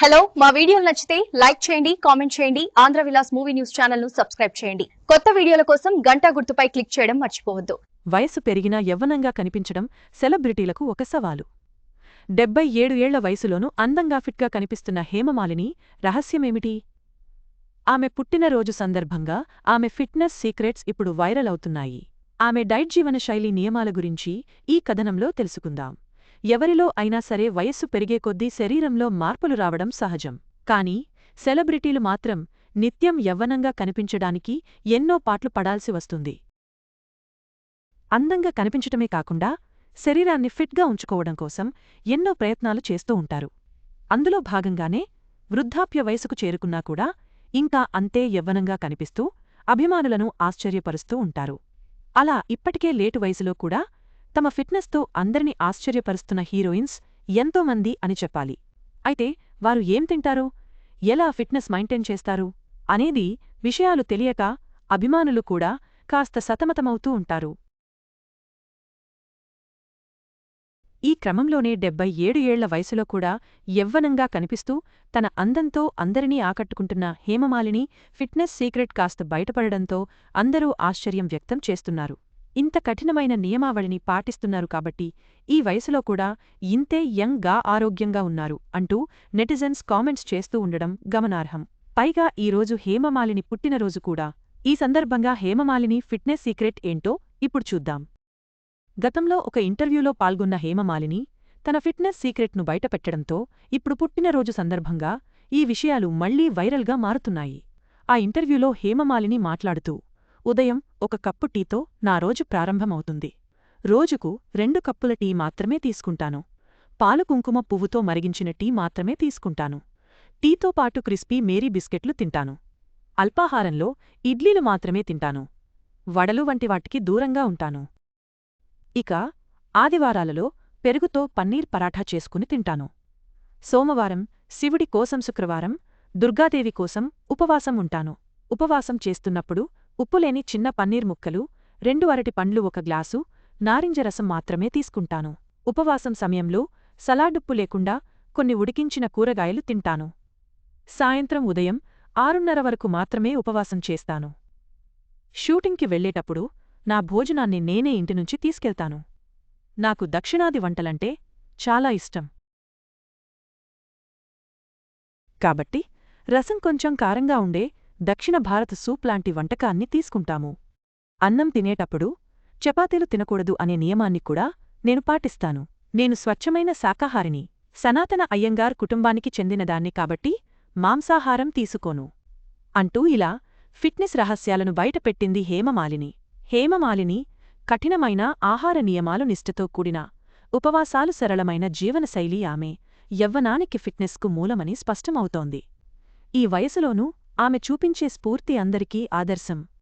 Hello మా వీడియోలు నచ్చితే లైక్ చేయండి కామెంట్ చేయండి ఆంధ్ర విలాస్ మూవీ న్యూస్ ఛానల్ను సబ్స్క్రైబ్ చేయండి. కొత్త వీడియోల కోసం గంటా గుర్తుపై క్లిక్ చేయడం మర్చిపోవద్దు. వయసు పెరిగినా యవ్వనంగా కనిపించడం సెలబ్రిటీలకు ఒక సవాలు. డెబ్బై ఏడు ఏళ్ళ వయసులోనూ అందంగా ఫిట్గా కనిపిస్తున్న హేమమాలిని రహస్యమేమిటి? ఆమె పుట్టినరోజు సందర్భంగా ఆమె ఫిట్నెస్ సీక్రెట్స్ ఇప్పుడు వైరల్ అవుతున్నాయి. ఆమె డైట్ జీవనశైలి నియమాల గురించి ఈ కథనంలో తెలుసుకుందాం. ఎవరిలో అయినా సరే వయస్సు పెరిగే కొద్దీ శరీరంలో మార్పులు రావడం సహజం. కాని సెలబ్రిటీలు మాత్రం నిత్యం యవ్వనంగా కనిపించడానికి ఎన్నో పాట్లు పడాల్సి వస్తుంది. అందంగా కనిపించటమే కాకుండా శరీరాన్ని ఫిట్గా ఉంచుకోవడం కోసం ఎన్నో ప్రయత్నాలు చేస్తూ ఉంటారు. అందులో భాగంగానే వృద్ధాప్య వయసుకు చేరుకున్నా కూడా ఇంకా అంతే యవ్వనంగా కనిపిస్తూ అభిమానులను ఆశ్చర్యపరుస్తూ ఉంటారు. అలా ఇప్పటికే లేటు వయసులో కూడా తమ ఫిట్నెస్తో అందరినీ ఆశ్చర్యపరుస్తున్న హీరోయిన్స్ ఎంతోమంది అని చెప్పాలి. అయితే వారు ఏం తింటారు? ఎలా ఫిట్నెస్ మైంటైన్ చేస్తారు? అనేది విషయాలు తెలియక అభిమానులు కూడా కాస్త సతమతమవుతూ ఉంటారు. ఈ క్రమంలోనే డెబ్బై ఏడు ఏళ్ళ వయసులో కూడా యవ్వనంగా కనిపిస్తూ తన అందంతో అందరినీ ఆకట్టుకుంటున్న హేమమాలిని ఫిట్నెస్ సీక్రెట్ కాస్త బయటపడడంతో అందరూ ఆశ్చర్యం వ్యక్తం చేస్తున్నారు. ఇంత కఠినమైన నియమావళిని పాటిస్తున్నారు కాబట్టి ఈ వయసులో కూడా ఇంతే యంగ్గా ఆరోగ్యంగా ఉన్నారు అంటూ నెటిజన్స్ కామెంట్స్ చేస్తూ ఉండడం గమనార్హం. పైగా ఈరోజు హేమమాలిని పుట్టినరోజు కూడా. ఈ సందర్భంగా హేమమాలిని ఫిట్నెస్ సీక్రెట్ ఏంటో ఇప్పుడు చూద్దాం. గతంలో ఒక ఇంటర్వ్యూలో పాల్గొన్న హేమమాలిని తన ఫిట్నెస్ సీక్రెట్ను బయటపెట్టడంతో ఇప్పుడు పుట్టినరోజు సందర్భంగా ఈ విషయాలు మళ్ళీ వైరల్గా మారుతున్నాయి. ఆ ఇంటర్వ్యూలో హేమమాలిని మాట్లాడుతూ ఉదయం ఒక కప్పు టీతో నా రోజు ప్రారంభమవుతుంది. రోజుకు రెండు కప్పుల టీ మాత్రమే తీసుకుంటాను. పాలు కుంకుమ పువ్వుతో మరిగించిన టీ మాత్రమే తీసుకుంటాను. టీతో పాటు క్రిస్పీ మేరీ బిస్కెట్లు తింటాను. అల్పాహారంలో ఇడ్లీలు మాత్రమే తింటాను. వడలు వంటి వాటికి దూరంగా ఉంటాను. ఇక ఆదివారాలలో పెరుగుతో పన్నీర్ పరాఠా చేసుకుని తింటాను. సోమవారం శివుడి కోసం శుక్రవారం దుర్గాదేవి కోసం ఉపవాసం ఉంటాను. ఉపవాసం చేస్తున్నప్పుడు ఉప్పులేని చిన్న పన్నీర్ ముక్కలు రెండు అరటి పండ్లు ఒక గ్లాసు నారింజ రసం మాత్రమే తీసుకుంటాను. ఉపవాసం సమయంలో సలాడుప్పు లేకుండా కొన్ని ఉడికించిన కూరగాయలు తింటాను. సాయంత్రం ఉదయం ఆరున్నర వరకు మాత్రమే ఉపవాసం చేస్తాను. షూటింగ్కి వెళ్ళేటప్పుడు నా భోజనాన్ని నేనే ఇంటినుంచి తీసుకెళ్తాను. నాకు దక్షిణాది వంటలంటే చాలా ఇష్టం. కాబట్టి రసం కొంచెం కారంగా ఉండే దక్షిణ భారత సూప్ లాంటి వంటకాన్ని తీసుకుంటాము. అన్నం తినేటప్పుడు చపాతీలు తినకూడదు అనే నియమాన్ని కూడా నేను పాటిస్తాను. నేను స్వచ్ఛమైన శాకాహారిని సనాతన అయ్యంగార్ కుటుంబానికి చెందినదాన్ని కాబట్టి మాంసాహారం తీసుకోను. అంటూ ఇలా ఫిట్నెస్ రహస్యాలను బయటపెట్టింది హేమమాలిని. హేమమాలిని కఠినమైన ఆహార నియమాలు నిష్ఠతో కూడిన ఉపవాసాలు సరళమైన జీవనశైలి ఆమె యవ్వనానికి ఫిట్నెస్కు మూలమని స్పష్టమవుతోంది. ఈ వయసులోనూ ఆమె చూపించే స్ఫూర్తి అందరికీ ఆదర్శం.